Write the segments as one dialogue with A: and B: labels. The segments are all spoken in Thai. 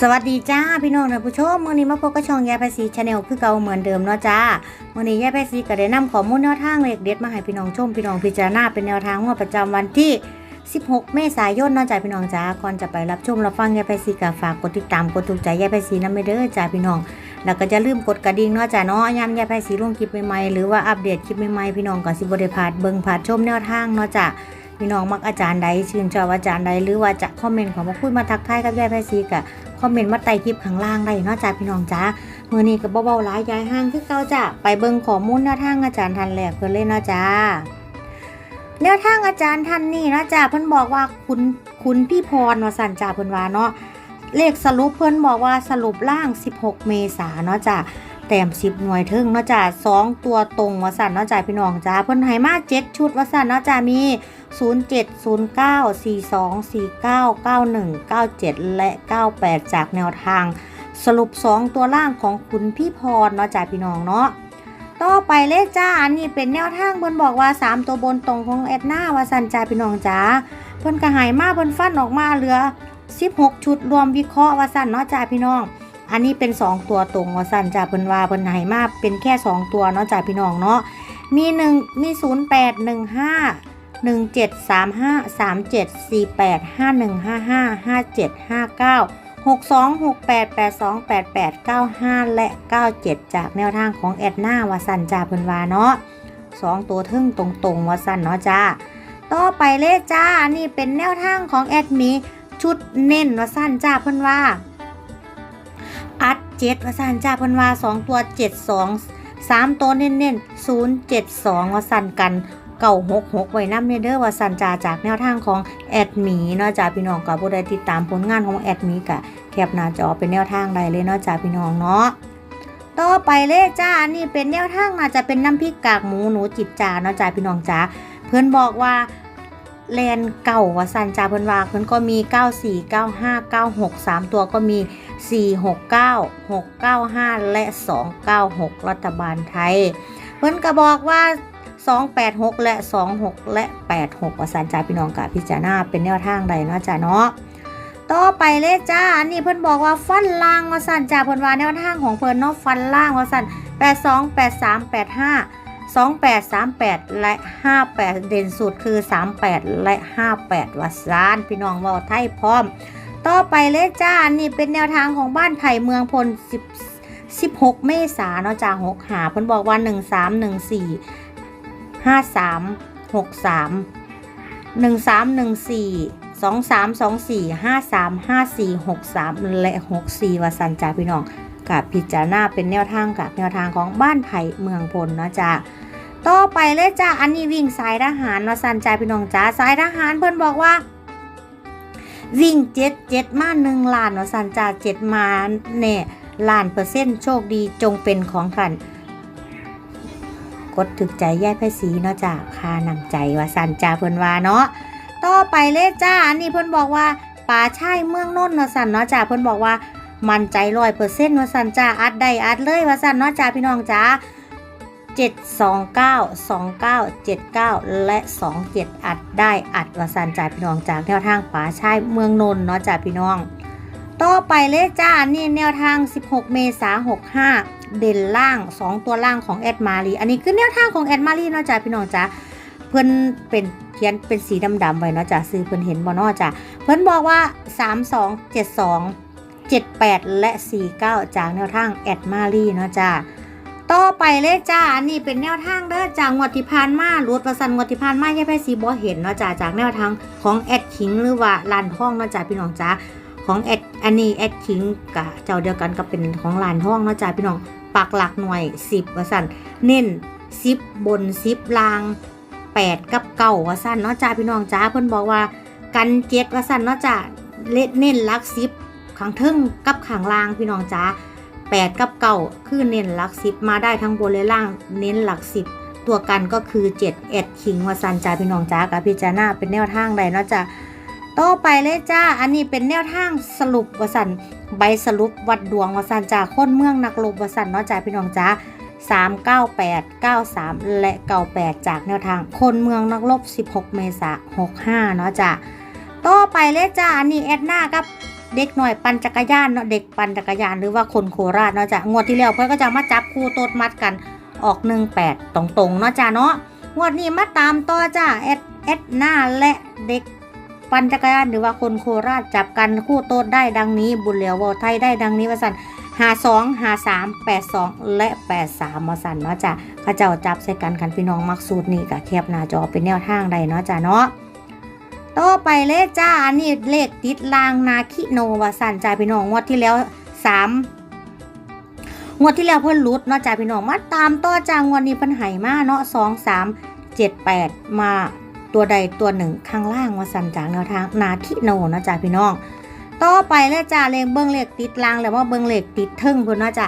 A: สวัสดีจ้าพี่น้องท่านผู้ชมมื่อนี้มาพบกับช่องยายภาษีชาแนลคือเก่าเหมือนเดิมเนาะจ้ามื่อนี้ยายภาษีก็ได้นำข้อมูลแนวทางเลขเด็ดมาให้พี่น้องชมพี่น้องพิจารณาเป็นแนวทางงวดประจำวันที่ 16 เมษายนเนาะจ้าพี่น้องจ้าก่อนจะไปรับชมรับฟังยายภาษีก็ฝากกดติดตามกดถูกใจยายภาษีนำไปเด้อจ้าพี่น้อง แล้วก็จะลืมกดกระดิ่งเนาะจ้าเนาะยามยายภาษีลงคลิปใหม่ๆหรือว่าอัปเดตคลิปใหม่ๆพี่น้องก็สิบ่ได้พลาดเบิ่งพลาดชมแนวทางเนาะจ้าพี่น้องมักอาจารย์ใดชื่นชอบอาจารย์ใดหรือว่าจะคอมเมนต์ของมาพูดมาทักทายกับยายไพซีกะ คอมเมนต์มาใต้คลิปข้างล่างได้เนาะจ้าพี่น้องจ้ามือนี้ก็เบาๆหลายยายห้างคือเก่าจ้าไปเบิ่งข้อมูลแนวทางอาจารย์ทันแหลกเพิ่นเลยเนาะจ้าแนวทางอาจารย์ท่านนี่เนาะจ้าเพิ่นบอกว่าคุณคุณพี่พรว่าสั่นจ้าเพิ่นว่าเนาะเลขสรุปเพิ่นบอกว่าสรุปล่าง 16 เมษาเนาะจ้าแต้ม10หน่วยถึงเนาะจ้าสองตัวตรงว่าสั่นเนาะจ้าพี่น้องจ้าเพิ่นให้มา7ชุดว่าสั่นเนาะจ้ามี070942499197 และ 98 จากแนวทาง สรุป 2 ตัวล่างของคุณพี่พรเนาะจ่าพี่น้องเนาะต่อไปเลขจ้าอันนี้เป็นแนวทางเพิ่นบอกว่า 3 ตัวบนตรงของแอดนาวาสันจ่าพี่น้องจ้าเพิ่นก็ใหายมาเพิ่นฟันออกมาเหลือ 16 ชุดรวมวิเคราะห์วาสันเนาะจ่าพี่น้องอันนี้เป็น 2 ตัวตรงวาสันจ่าเพิ่นว่าเพิ่นหายมาเป็นแค่ 2 ตัวเนาะจ่าพี่น้องเนาะมี1มี 0815 หนึ่งเจ็ดสามห้าสามเจ็ดสี่แปดห้าหนึ่งห้าห้าห้าเจ็ดห้าเก้าหกสองหกแปดแปดสองแปดแปดเก้าห้าและเก้าเจ็ดจากแนวทางของแอดหน้าวาสันจ่าเพิ่นวาเนาะสองตัวทึ่งตรงๆวาสันเนาะจ้าต่อไปเลขจ้านนี้เป็นแนวทางของแอดมีชุดเน้นวาสันจ้าเพิ่นว่าอัดเจ็ดวาสันจ้าเพิ่นว่าสองตัวเจ็ดสองสามตัวเน้นๆศูนย์เจ็ดสองวาสันกัน เก่าหกหกไว้น้ำเนเด้อว่าสันจาจากแนวทางของแอดมีเนาะจ้าพี่น้องกับผู้ใดติดตามผลงานของแอดมีกะแคปหน้าจอเป็นแนวทางใดเลยเนาะจ้าพี่น้องเนาะต่อไปเลยจ้าอันนี้เป็นแนวทางน่าจจะเป็นน้ำพริกกากหมูหนูจิตจาเนาะจ้าพี่น้องจ้าเพื่อนบอกว่าแลนเก่าว่าสันจาเพื่อนว่าเพื่อนก็มี 94 95 96 3 ตัวก็มี 4 6 9 6 9 5 และ 296 รัฐบาลไทย เพื่อนก็บอกว่า 286 และ 26 และ 86ประสานจ่าพี่น้องกับพิจารณาเป็นแนวทางใดเนาะจ้าเนาะต่อไปเลยจ้า อันนี้เพิ่นบอกว่าฟันล่างว่าสั่นจ่าเพิ่นว่าแนวทางของเพิ่นเนาะฟันล่างว่าสั่น82 83 85 28 38 และ 58 เด่นสุดคือ 38 และ 58ว่าซานพี่น้องว่าไทยพร้อม ต่อไปเลยจ้าอันนี้เป็นแนวทางของบ้านไผ่เมืองพล10 16 เมษาเนาะจ้า6หาเพิ่นบอกว่า 1314 ห้าสามหกสามหนึ่งสามหนึ่งสี่สองสามสองสี่ห้าสามห้าสี่หกสามและหกสี่วสันจ่าพี่น้องกับพิจารณาเป็นแนวทางกับแนวทางของบ้านไผ่เมืองพลนะจ้าต่อไปเลยจ้าอันนี้วิ่งสายทหารวสันจ่าพี่น้องจ้าสายทหารเพิ่นบอกว่า วิ่งเจ็ดเจ็ดมาหนึ่งล้านวสันจ่าเจ็ดมาเนี่ยล้านเปอร์เซ็นต์โชคดีจงเป็นของท่าน กดถึกใจแย่ไพ่สีเนาะจ้าคานำใจว่าสันจ่าเพิ่นว่าเนาะต่อไปเลยจ้าอันนี้เพิ่นบอกว่าป่าช่ายเมืองนนท์เนาะสันเนาะจ้าเพิ่นบอกว่ามั่นใจร้อยเปอร์เซ็นต์ว่าสันจ้าอัดได้อัดเลยว่าสันเนาะจ้าพี่น้องจ้าเจ็ดสองเก้าสองเก้าเจ็ดเก้าและสองเจ็ดอัดได้อัดว่าสันจ้าพี่น้องจากแนวทางป่าช่ายเมืองนนท์เนาะจ้าพี่น้อง ต่อไปเลยจ้านนี่แนวทาง 16 เมษายน65 เด่นล่าง 2 ตัวล่างของแอดมารีอันนี้คือแนวทางของแอดมารีเนาะจ้าพี่น้องจ้าเพิ่อนเป็นเขียนเป็นสีดำๆไว้เนาะจ้าซื้อเพิ่อนเห็นบ่เนาะจ้าเพิ่อนบอกว่า 32 72 78 และ 49 จากแนวทางแอดมารีเนาะจ้าต่อไปเลยจ้า อันนี้เป็นแนวทางเด้อจากงวดที่ผ่านมารูดประสันงวดที่ผ่านมาแย่ไพ่สีบ่เห็นเนาะจ้าจากแนวทางของแอดคิงหรือว่าลานทองเนาะจ้าพี่น้องจ้าของแอดอันนี้แอดคิงกับเจ้าเดียวกันกับเป็นของลานห้องเนาะจ้าพี่น้อง ปักหลักหน่วย 10ว่าสั่นเน้น 10 บน 10 ล่าง 8 กับเก้าว่าสั่นเนาะจ้าพี่น้องจ้าเพิ่นบอกว่ากันเจ็ดว่าสั่นเนาะจ้าเล่นเน้นลัก 10ข้างเทึ่งกับข้างล่างพี่น้องจ้า8 กับเก้าคือเน้นหลัก 10 มาได้ทั้งบนและล่างเน้นหลัก 10 ตัวกันก็คือ7แอดคิงว่าสันจ้าพี่น้องจ้ากับพิจารณาเป็นแนวทางใดเนาะจ้า ต่อไปเลยจ้า อันนี้เป็นแนวทางสรุปวสันใบสรุปวัดดวงวสันจากคนเมืองนักลบวสันเนาะจ้าพี่น้องจ้า3 9 8 9 3 และ 98 จากแนวทางคนเมืองนักลบ 16 เมษายน65 เนาะจ้าต่อไปเลยจ้าอันนี้แอดหน้ากับเด็กหน่อยปั่นจักรยานเนาะเด็กปั่นจักรยานหรือว่าคนโคราชเนาะจ้ะงวดที่แล้วเพื่อนก็จะมาจับคู่โตดมัดกันออก 18 ตรงๆเนาะจ้ะเนาะงวดนี้มาตามต่อจ้าแอดแอดหน้าและเด็ก ปั่นจักรยานหรือว่าคนโคราชจับกันคู่โตดได้ดังนี้ บุญเหลียววอไทยได้ดังนี้ว่าสันหาสองหาสามแปดสองและแปดสามมาสันเนาะจ้ะข้าเจ้าจับใส่กันคันพี่น้องมักสูตรนี่กับแคบหน้าจอเป็นแนวทางใดเนาะจ้ะเนาะต่อไปเลขจ้าอันนี้เลขติดลางนาคิโนวาสันจ้าพี่น้องงวดที่แล้วสามงวดที่แล้วเพิ่นรุดเนาะจ้าพี่น้องมาตามต่อจ้างวดนี้เพิ่นไห่มาเนาะสองสามเจ็ดแปดมา ตัวใดตัวหนึ่งข้างล่างวาสั่นจากแนวทางนาคิโนนะจ้าพี่น้อง ต่อไปเลขจ้าเลขเบิ้งเลขติดลางแล้วว่าเบิ้งเลขติดเทึ่งเพิ่นนาะจ้า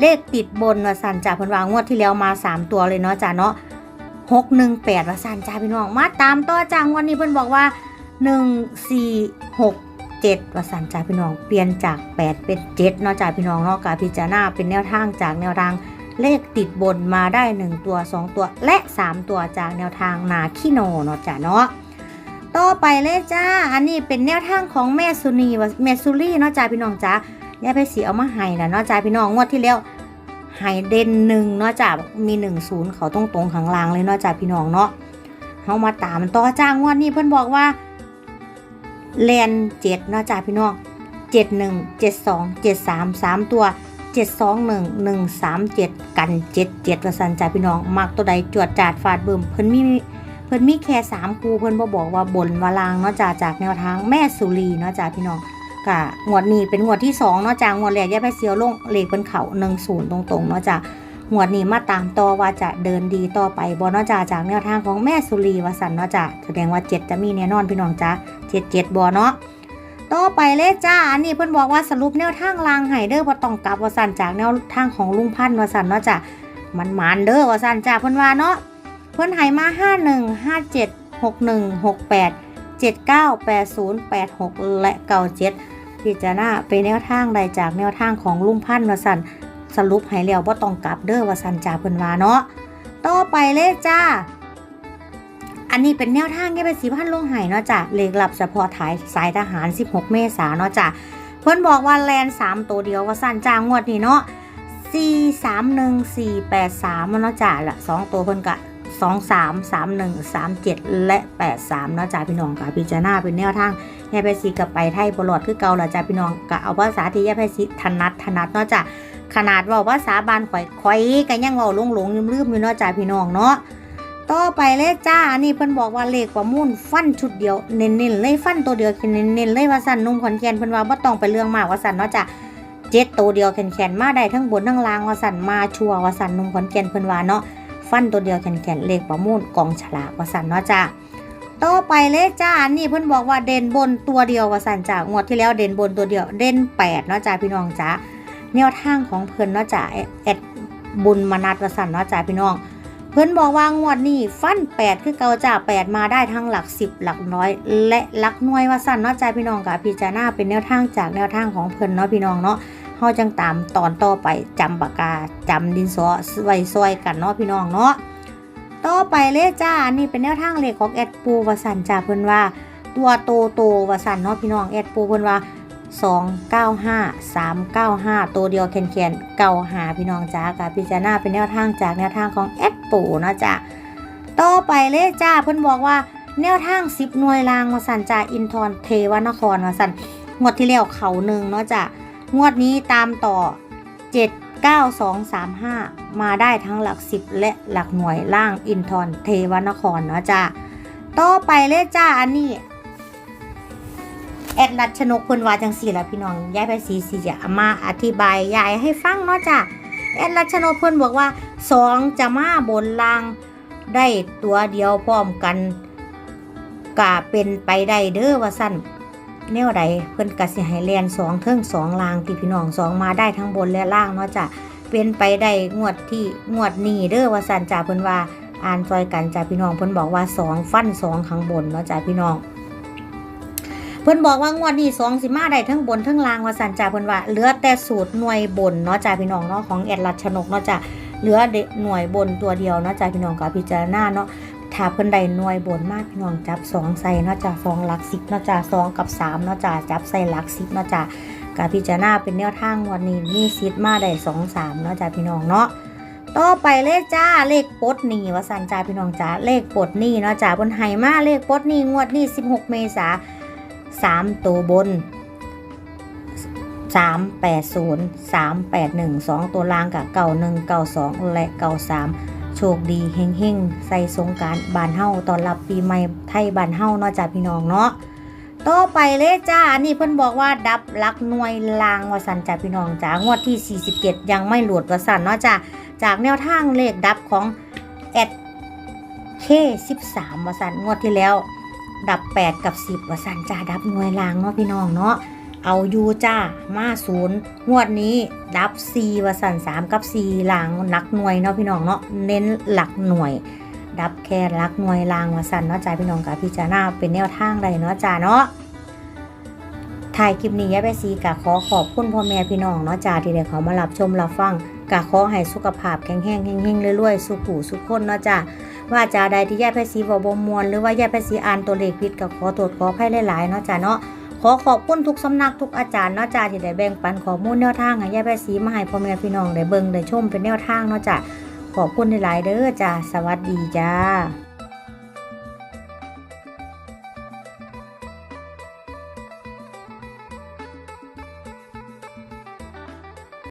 A: เลขติดบนวาสั่นจ้าเพิ่นวางงวดที่แล้วมาสามตัวเลยเนาะจ้าเนาะหกหนึ่งแปดว่าสั่นจ้าพี่น้องมาตามต่อจังวันนี้เพิ่อนบอกว่าหนึ่งสี่หกเจ็ดว่าสันจ้าพี่น้องเปลี่ยนจากแปดเป็นเจ็ดเนาะจ้าพี่น้องเนาะกาพิจารณาเป็นแนวทางจากแนวทาง เลขติดบนมาได้หนึ่งตัวสองตัวและสามตัวจากแนวทางนาคิโนเนาะจ้าเนาะต่อไปเลยจ้า อันนี้เป็นแนวทางของแม่สุนีว่าแม่สุรีเนาะจ้าพี่น้องจ้าย่าไปสีเอามาให้นะเนาะจ้าพี่น้องงวดที่แล้วไฮเด่นหนึ่งเนาะจ้ะมีหนึ่งศูนย์เขาตรงตรงข้างล่างเลยเนาะจ้ะพี่น้องเนาะเฮามาตามต่อจ้างวันนี้เพิ่อนบอกว่าแลนเจ็ดเนาะจ้ะพี่น้องเจ็ดหนึ่งเจ็ดสองเจ็ดสามสามตัว เจ็ดสองหนึ่งหนึ่งสามเจ็ดกันเจ็ดเจ็ดละสันจ้ะพี่น้อง มักตัวใดจวดจาดฟาดเบิ่มเพิ่นมีเพิ่นมีแค่สามคูเพิ่นบ่บอกว่าบนวาลางเนาะจ้ะจากแนวทางแม่สุรีเนาะจ้ะพี่น้องกะงวดนี้เป็นงวดที่สองเนาะจ้างวดแรกย่าไปเสียวลงเลขเป็นเขาหนึ่งศูนย์ตรงๆเนาะจ้างวดนี้มาตามต่อว่าจะเดินดีต่อไปบอเนาะจ้าจากแนวทางของแม่สุรีวสันเนาะจ้าแสดงว่าเจ็ดจะมีแน่นอนพี่น้องจ้าเจ็ดเจ็ดบอเนาะ ต่อไปเลขจ้า อันนี้เพิ่อนบอกว่าสรุปแนวทางลางไห้เด้อบ่ต้องกลับวสันจากแนวทางของลุงพันธ์วสันเนาะจ้ามันหมานเด้อวสันจ้าเพิ่อนว่าเนาะเพิ่อนให้มาห้าหนึ่งห้าเจ็ดหกหนึ่งหกแปดเจ็ดเก้าแปดศูนย์แปดหกและเก้าเจ็ดพิจารณาเป็นแนวทางใดจากแนวทางของลุงพันธ์วสันสรุปให้แล้วว่าต้องกลับเด้อวสันจ่าเพิ่อนว่าเนาะต่อไปเลยจ้า อันนี้เป็นแนวทางแค่เป็นสีพันลงไห้เนาะจ้ะเลขหลับเฉพาะถ่ายสายทหาร 16 เมษาเนาะจ้ะเพิ่นบอกว่าแลน 3 ตัวเดียวว่าสั้นจ้างวดนี้เนาะ4 3 1 4 8 3เนาะจ้ะละ2ตัวเพิ่นกะ2 3 3 1 3 7และ8 3เนาะจ้ะพี่น้องกะพิจารณาเป็นแนวทางยายไพศรีกับไปไทยบลอดคือเก่าละจ้าพี่น้องก็เอาภาษาที่ยายไพศรีถนัดถนัดเนาะจ้ะขนาดว่าภาษาบานข่อยข่อยก็ยังเว้าลงหลงลืมลืมอยู่เนาะจ้าพี่น้องเนาะ ต่อไปเลยจ้า อันนี้เพิ่นบอกว่าเลขประมูลฟันชุดเดียวเน้นๆเลยฟันตัวเดียวเน้นๆเลยว่าสั่นนุ่มขอนแก่นเพิ่นว่าบ่ต้องไปเรื่องมากว่าสั่นเนาะจ้ะเจ็ดตัวเดียวแขนๆมาได้ทั้งบนทั้งล่างว่าสั่นมาชัวว่าสั่นนุ่มขอนแก่นเพิ่นว่าเนาะฟันตัวเดียวแขนๆเลขประมูลกองฉลากว่าสั่นเนาะจ้าต่อไปเลยจ้าอันนี้เพิ่นบอกว่าเด่นบนตัวเดียวว่าสันจ้างวดที่แล้วเด่นบนตัวเดียวเด่นแปดเนาะจ้าพี่น้องจ้าแนวทางของเพิ่นเนาะจ้าแอดแอดบุญมนัดว่าสันเนาะจ้าพี่น้อง พิ่นบอกว่างวดนี้ฟันแปดคือเกาจ้าแปดมาได้ทั้งหลักสิบหลักน้อย และหลักหน่วยว่าสันเนาะจ้าพี่น้องกับพิจารณาเป็นแนวทางจากแนวทางของเพิ่นเนาะพี่น้องเนาะเฮาจังตามตอนต่อไปจำปากกาจำดินสอไว้ซอยกันเนาะพี่น้องเนาะต่อไปเลยจ้าอันนี้เป็นแนวทางเลขของแอดปูวสันจ้าเพิ่นว่า ตัวโตโตวสันเนาะพี่น้องแอดปูเพิ่นว่า 295 395 ตัวเดียวแคนแคนเก่าหาพี่น้องจ้ากับพิจารณาเป็นแนวทางจากแนวทางของแอดปูเนาะจ้าต่อไปเลยจ้าเพิ่นบอกว่าแนวทาง 10 หน่วยรางวสันจ้าอินทรเทวนครวสันงวดที่แล้วเขาหนึ่งเนาะจ้างวดนี้ตามต่อ 7 9 2 3 5 มาได้ทั้งหลัก 10 และหลักหน่วยล่างอินทรเทวนครเนาะจ้าต่อไปเลยจ้าอันนี้ แอดรัชนกเพิ่นว่าจังสี่ละพี่น้องยายไปสีสีจะเอามาอธิบายยายให้ฟังเนาะจ้าแอดรัชนกเพิ่นบอกว่าสองจะมาบนล่างได้ตัวเดียวพร้อมกันกะเป็นไปได้เด้อว่าสั้นแนวใดเพิ่นกะสิให้แลนสองเทิงสองลางที่พี่น้องสองมาได้ทั้งบนและล่างเนาะจ้ะเป็นไปได้งวดที่งวดนี้เด้อว่าสั้นจ้าเพิ่นว่าอ่านซอยกันจ้าพี่น้องเพิ่นบอกว่าสองฟันสองข้างบนเนาะจ้าพี่น้อง เพิ่นบอกว่างวดนี้สองสิมาได้ทั้งบนทั้งล่างว่าสันจ่าเพิ่นว่าเหลือแต่สูตรหน่วยบนเนาะจ้าพี่น้องเนาะของแอดรัชนกเนาะจ้าเหลือหน่วยบนตัวเดียวเนาะจ้าพี่น้องกับพิจารณาเนาะถ้าเพิ่นได้หน่วยบนมากพี่น้องจับสองใส่เนาะจ้ะสองหลักสิบเนาะจ้ะสองกับสามเนาะจ้ะจับใส่หลักสิบเนาะจ้ะกพิจารณาเป็นแนวทางวันนี้มีสิทธิ์มาได้สองสามเนาะจ้ะพี่น้องเนาะต่อไปเลขจ้าเลขปดหนี่ว่าสันจ้าพี่น้องจ้าเลขปดหนี่เนาะจ้ะบนไห้มาเลขปดหนี่งวดนี้16 เมษา สามตัวบนสามแปดศูนย์สามแปดหนึ่งสองตัวล่างกับเก่าหนึ่งเก่าสองและเก่าสามโชคดีเฮงเฮงๆ ใส่สงการบานเฮาตอนรับปีใหม่ไทยบานเฮาเนาะจ้าพี่น้องเนาะต่อไปเลยจ้าอันนี้เพิ่นบอกว่าดับลักหน่วยลางวสันจ้าพี่น้องจ้างวดที่ 47 ยังไม่หลุดวสันเนาะจ้าจากแนวทางเลขดับของแอดเค13วสันงวดที่แล้ว ดับ 8 กับ 10ว่าสันจ้าดับหน่วยลางเนาะพี่น้องเนาะเอาอยู่จ้ามาศูนย์งวดนี้ดับ4ว่าสัน3กับ4ลางหลักหน่วยเนาะพี่น้องเนาะเน้นหลักหน่วย ดับแค่หลักหน่วยลางว่าสันเนาะจ้าพี่น้องกับพิจารณาเป็นแนวทางใดเนาะจ้าเนาะถ่ายคลิปนี้ยายไปซีกะขอขอบคุณพ่อแม่พี่น้องเนาะจ้าที่ได้เขามารับชมรับฟังกะขอให้สุขภาพแข็งแรงเฮงๆรวยๆสุขหูสุขคนเนาะจ้า ว่าจะใดที่ยายไปซีบอบมวลหรือว่ายายไปซีอ่านตัวเลขผิดก็ขอตรวจขอให้หลายๆเนาะจ้าเนาะขอขอบคุณทุกสำนักทุกอาจารย์เนาะจ้าที่ได้แบ่งปันข้อมูลแนวทางให้ยายแปสีมาให้พ่อแม่พี่น้องได้เบิ่งได้ชมเป็นแนวทางเนาะจ้าขอบคุณหลายๆเด้อจ้าสวัสดีจ้า